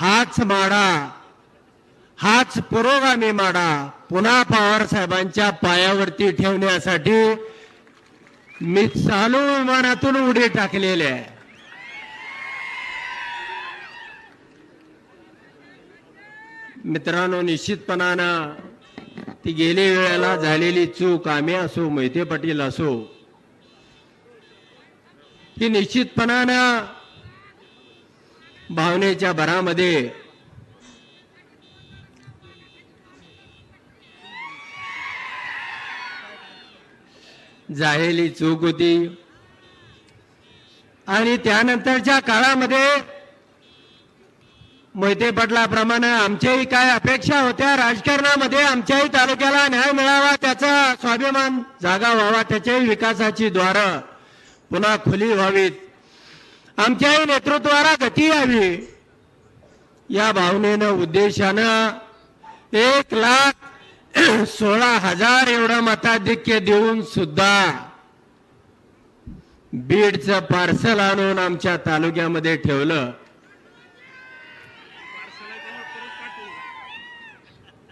हाच माडा. हाच पुरोगामी माडा. पुन्हा पवार साहेबांच्या पायावरती ठेवण्यासाठी मी चालू विमानातून उडी टाकलेली आहे. मित्रांनो निश्चितपणानं ती गेली वेळेला झालेली चूक आम्ही असो मोहिते पाटील असो ही निश्चितपणानं भावनेच्या भरामध्ये. झालेली चूक होती. आणि त्यानंतरच्या काळामध्ये मोहिते पटलाप्रमाणे आमच्याही काय अपेक्षा होत्या राजकारणामध्ये आमच्याही तालुक्याला न्याय मिळावा त्याचा स्वाभिमान जागा व्हावा त्याच्याही विकासाची द्वारं पुन्हा खुली व्हावीत. आमच्याही नेतृत्वाला गती यावी. या भावनेनं उद्देशानं एक लाख सोळा हजार एवढं मताधिक्य देऊन सुद्धा बीडचं पार्सल आणून आमच्या तालुक्यामध्ये ठेवलं.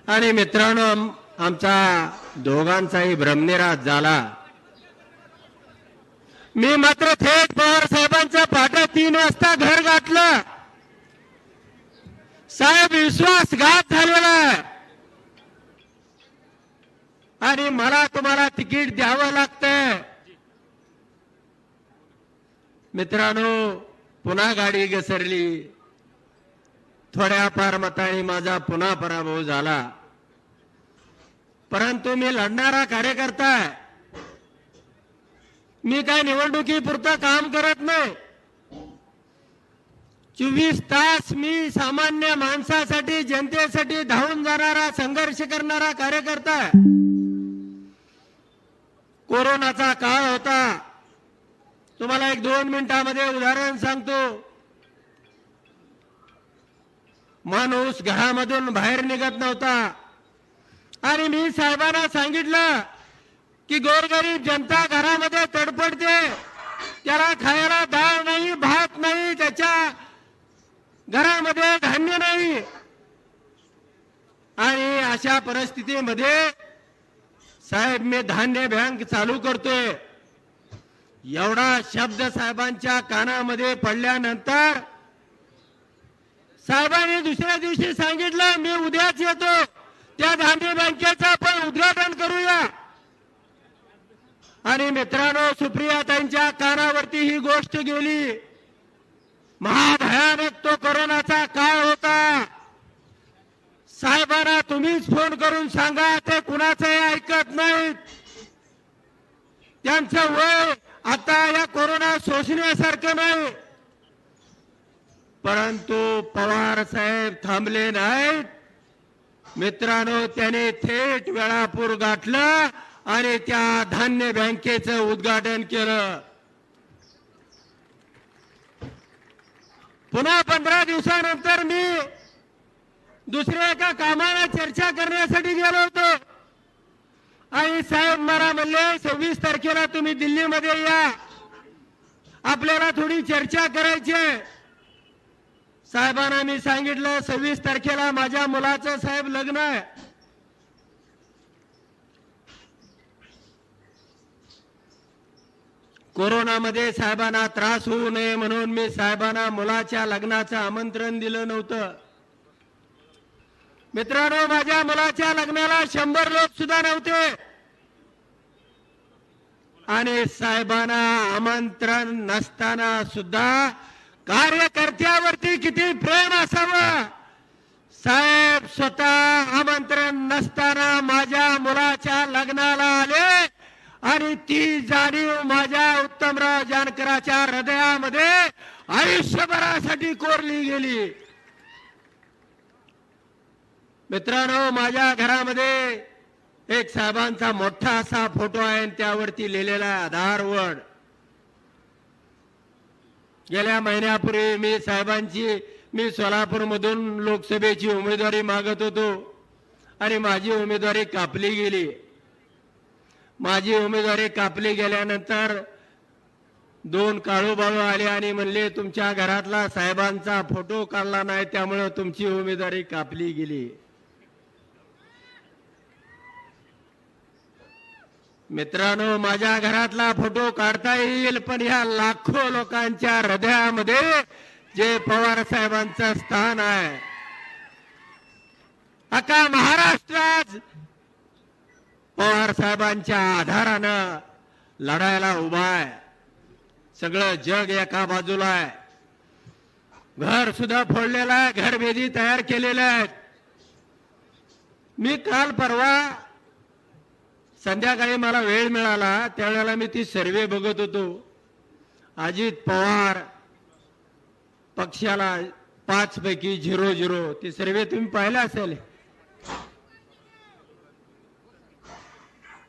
आणि मित्रांनो आमचा दोघांचाही भ्रमनिराश झाला. मी मात्र थेट पवार साहेबांच्या पाठा तीन वाजता घर गाठलं. साहेब विश्वासघात झालेला आहे. आणि मला तुम्हाला तिकीट द्यावं लागतंय. मित्रांनो पुन्हा गाडी घसरली. थोड्याफार मताने माझा पुन्हा पराभव झाला. परंतु मी लढणारा कार्यकर्ता आहे. मी काय निवडणुकीपुरतं काम करत नाही. चोवीस तास मी सामान्य माणसासाठी जनतेसाठी धावून जाणारा संघर्ष करणारा कार्यकर्ता कोरोनाचा काळ होता. तुम्हाला एक दोन मिनिटामध्ये उदाहरण सांगतो. माणूस घरामधून बाहेर निघत नव्हता. आणि मी साहेबांना सांगितलं की गोरगरीब जनता घरामध्ये तडपडते त्याला खायला डाळ नाही भात नाही त्याच्या घरामध्ये धान्य नाही. आणि अशा परिस्थितीमध्ये साहेब मी धान्य बँक चालू करतोय एवढा शब्द साहेबांच्या कानामध्ये पडल्यानंतर साहेबांनी दुसऱ्या दिवशी सांगितलं मी उद्याच येतो. त्या धान्य बँकेचं आपण उद्घाटन करूया. आणि मित्रांनो सुप्रिया त्यांच्या कानावरती ही गोष्ट गेली. महाभयानक तो कोरोनाचा काळ होता. साहेबांना तुम्हीच फोन करून सांगा ते कुणाचंही ऐकत नाहीत. त्यांचं वय आता या कोरोना सोसण्यासारखं नाही. परंतु पवार साहेब थांबले नाहीत. मित्रांनो त्याने थेट वेळापूर गाठलं. आणि त्या धान्य बँकेचं उद्घाटन केलं. पुन्हा पंधरा दिवसानंतर मी दुसऱ्या एका कामाला चर्चा करण्यासाठी गेलो होतो. आणि साहेब मला म्हणले सव्वीस तारखेला तुम्ही दिल्लीमध्ये या. आपल्याला थोडी चर्चा करायची आहे. साहेबांना मी सांगितलं सव्वीस तारखेला माझ्या मुलाचं साहेब लग्न आहे. कोरोनामध्ये साहेबांना त्रास होऊ नये म्हणून मी साहेबांना मुलाच्या लग्नाचं आमंत्रण दिलं नव्हतं. मित्रांनो माझ्या मुलाच्या लग्नाला शंभर लोक सुद्धा नव्हते. आणि साहेबांना आमंत्रण नसताना सुद्धा कार्यकर्त्यावरती किती प्रेम असावं साहेब स्वतः आमंत्रण नसताना माझ्या मुलाच्या लग्नाला आले आणि ती जाणीव माझ्या उत्तमराव जानकराच्या हृदयामध्ये आयुष्यभरासाठी गेली. मित्रांनो माझ्या घरामध्ये एक साहेबांचा मोठा असा फोटो आहे आणि त्यावरती लिहिलेला आहे आधारवड गेल्या महिन्यापूर्वी मी साहेबांची मी सोलापूरमधून लोकसभेची उमेदवारी मागत होतो आणि माझी उमेदवारी कापली गेली. माझी उमेदवारी कापली गेल्यानंतर दोन काळूबाळू आले आणि म्हणले तुमच्या घरातला साहेबांचा फोटो काढला नाही त्यामुळे तुमची उमेदवारी कापली गेली. मित्रांनो माझ्या घरातला फोटो काढता येईल पण ह्या लाखो लोकांच्या हृदयामध्ये जे पवार साहेबांचं स्थान आहे. अका महाराष्ट्रात पवार साहेबांच्या आधारानं लढायला उभा आहे. सगळं जग एका बाजूला आहे. घर सुद्धा फोडलेलं आहे घरभेदी तयार केलेले आहेत. मी काल परवा संध्याकाळी मला वेळ मिळाला त्यावेळेला मी ती सर्वे बघत होतो. अजित पवार पक्षाला पाच पैकी झिरो झिरो ती सर्वे तुम्ही पाहिला असेल.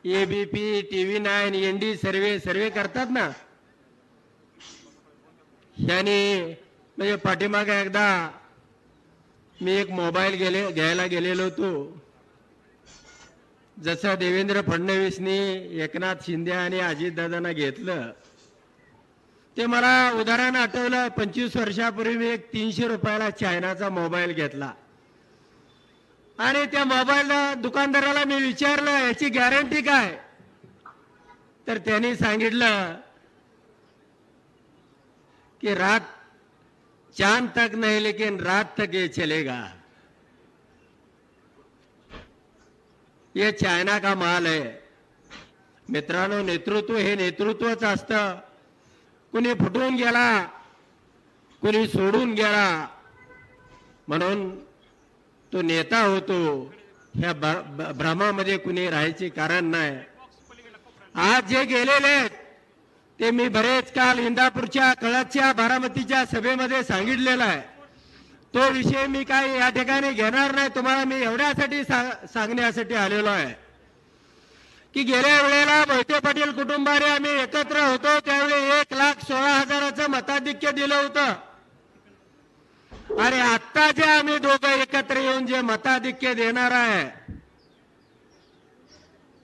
ABP TV nine N D survey survey करतात ना? यांनी म्हणजे पाठीमागे एकदा मी एक मोबाईल गेले घ्यायला गेलेलो होतो. जसं देवेंद्र फडणवीसनी एकनाथ शिंदे आणि अजितदादांना घेतलं ते मला उदाहरण आठवलं. पंचवीस वर्षापूर्वी मी एक तीनशे रुपयाला चायनाचा मोबाईल घेतला. आणि त्या मोबाईल दुकानदाराला मी विचारलं याची गॅरंटी काय? तर त्यांनी सांगितलं कि रात चांद तक नहीं लेकिन रात तक ये चलेगा। ये चायना का माल आहे मित्रांनो नेतृत्व हे नेतृत्वच असतं। कुणी फुटून गेला कुणी सोडून गेला म्हणून तो नेता होतो. ह्या भ्रमामध्ये कुणी राहायचे कारण नाही. आज जे गेलेले आहेत ते मी बरेच काल इंदापूरच्या कळदच्या बारामतीच्या सभेमध्ये सांगितलेलं आहे. तो विषय मी काय या ठिकाणी घेणार नाही तुम्हाला मी एवढ्यासाठी सांगण्यासाठी आलेलो आहे. की गेल्या वेळेला मोहिते पाटील कुटुंबाने आम्ही एकत्र होतो त्यावेळी एक लाख सोळा हजाराचं मताधिक्य दिलं होतं. आणि आत्ता जे आम्ही दोघं एकत्र येऊन जे मताधिक्य देणार आहे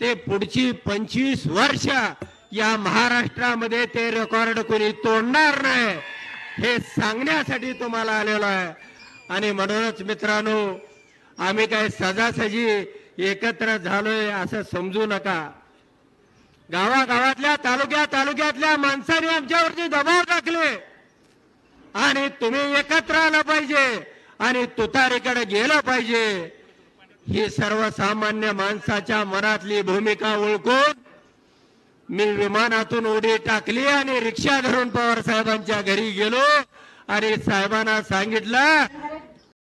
ते पुढची पंचवीस वर्ष या महाराष्ट्रामध्ये ते रेकॉर्ड कोणी तोडणार नाही हे सांगण्यासाठी तुम्हाला आलेलो आहे. आणि म्हणूनच मित्रांनो आम्ही काय सजासजी एकत्र झालोय असं समजू नका. गावागावातल्या तालुक्या तालुक्यातल्या माणसाने आमच्यावरती दबाव टाकले. आणि तुम्ही एकत्र आलं पाहिजे आणि तुतारीकडे गेलं पाहिजे. ही सर्वसामान्य माणसाच्या मनातली भूमिका ओळखून मी विमानातून उडी टाकली आणि रिक्षा धरून पवार साहेबांच्या घरी गेलो. आणि साहेबांना सांगितलं